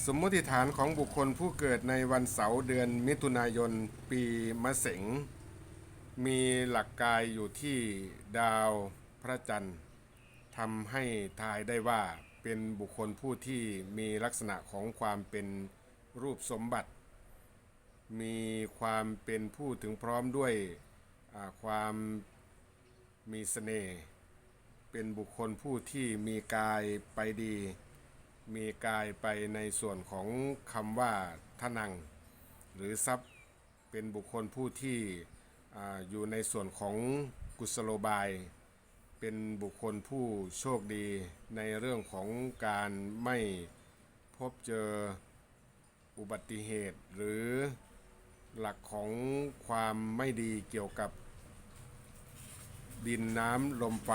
สมมติฐานของบุคคลผู้เกิดในวันเสาร์เดือนมิถุนายนปีมะเสงมีหลักกายอยู่ที่ดาวพระจันทร์ทำให้ทายได้ว่าเป็นบุคคลผู้ที่มีลักษณะของความเป็นรูปสมบัติ มีความเป็นผู้ถึงพร้อมด้วยความมีเสน่ห์เป็นบุคคลผู้ที่มีกายไปดี มีกายไปในส่วนของคำว่าทนัง หรือทรัพย์เป็นบุคคลผู้ที่ออยู่ในส่วนของกุศโลบาย เป็นบุคคลผู้โชคดีในเรื่องของการไม่พบเจออุบัติเหตุ หรือหลักของความไม่ดีเกี่ยวกับดินน้ำลมไฟ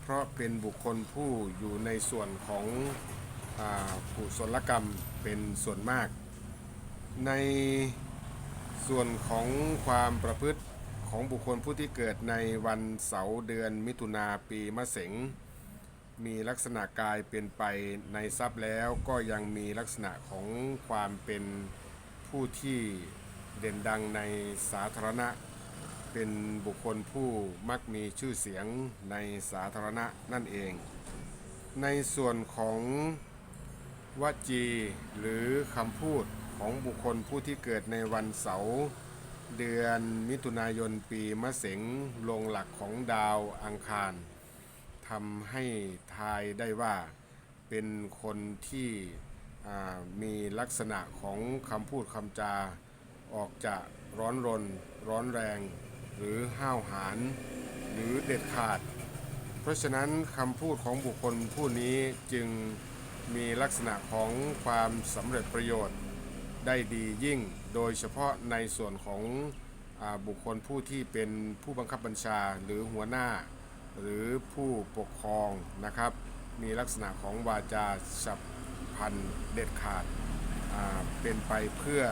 เพราะเป็นบุคคลผู้อยู่ในส่วนของ กุศลกรรมเป็นส่วนมาก ในส่วนของความประพฤติของบุคคลผู้ที่เกิดในวันเสาร์เดือนมิถุนาปีมะเสงมีลักษณะกายเป็นไปในทรัพย์แล้วก็ยังมีลักษณะของความเป็นผู้ที่เด่นดังในสาธารณะ เป็นบุคคลผู้มักมีชื่อเสียงในสาธารณะนั่นเอง ในส่วนของ วจี หรือคำพูดของบุคคลผู้ที่เกิดในวันเสาร์เดือนมิถุนายนปีมะเสงลงหลักของดาวอังคารทำให้ทายได้ว่าเป็นคนที่มีลักษณะของคำพูดคำจา ออกจะร้อนรน ร้อนแรง หรือห้าวหาญหรือเด็ดขาด เพราะฉะนั้นคำพูดของบุคคลผู้นี้จึง มีลักษณะของความสำเร็จประโยชน์ได้ดียิ่ง โดยเฉพาะในส่วนของอบุคคลผู้ที่เป็นผู้บังคับบัญชาหรือหัวหน้า หรือผู้ปกครองนะครับ มีลักษณะของวาจาฉับพลันเด็ดขาดาเป็นไปเพื่อ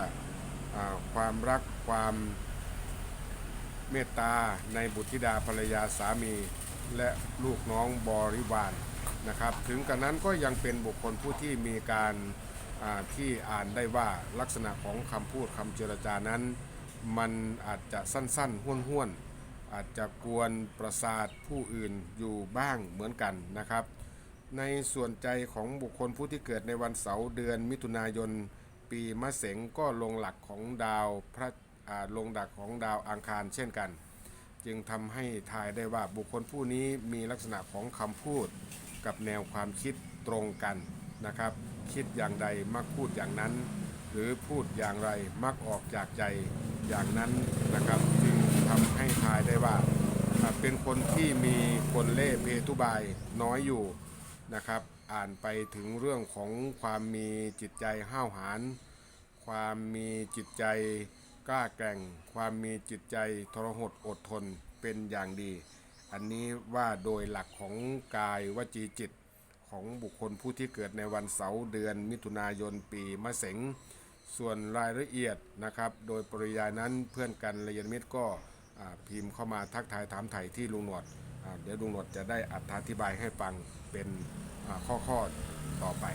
อความรักความเมตตาในบุตรธิดาภรรยาสามี และลูกน้องบริวาร นะครับ ถึงกันนั้นก็ยังเป็นบุคคลผู้ที่มีการที่อ่านได้ว่าลักษณะของคำพูดคำเจรจานั้น มันอาจจะสั้นๆห้วนๆ อาจจะกวนประสาทผู้อื่นอยู่บ้างเหมือนกันนะครับ ในส่วนใจของบุคคลผู้ที่เกิดในวันเสาร์เดือนมิถุนายน ปีมะเสงก็ลงหลักของดาวพระลงดักของดาวอังคารเช่นกัน จึงทำให้ทายได้ว่าบุคคลผู้นี้มีลักษณะของคำพูด กับแนวความคิดตรงกันนะครับ คิดอย่างใดมักพูดอย่างนั้น หรือพูดอย่างไรมักออกจากใจอย่างนั้นนะครับจึงทำให้ทายได้ว่าเป็นคนที่มีคนเล่ห์เพทุบายน้อยอยู่นะครับ อ่านไปถึงเรื่องของความมีจิตใจห้าวหาญความมีจิตใจกล้าแกร่ง ความมีจิตใจทรหดอดทนเป็นอย่างดี อันนี้ว่าโดยหลักของกายวจีจิตของบุคคลผู้ที่เกิดในวันเสาร์เดือนมิถุนายนปีมะเสงส่วนรายละเอียดนะครับ โดยปริยายนั้นเพื่อนกันละเอียดมิตรก็พิมพ์เข้ามาทักทายถามไถ่ที่ลุงหนวด เดี๋ยวลุงหนวดจะได้อธิบายให้ฟังเป็นข้อข้อๆต่อไป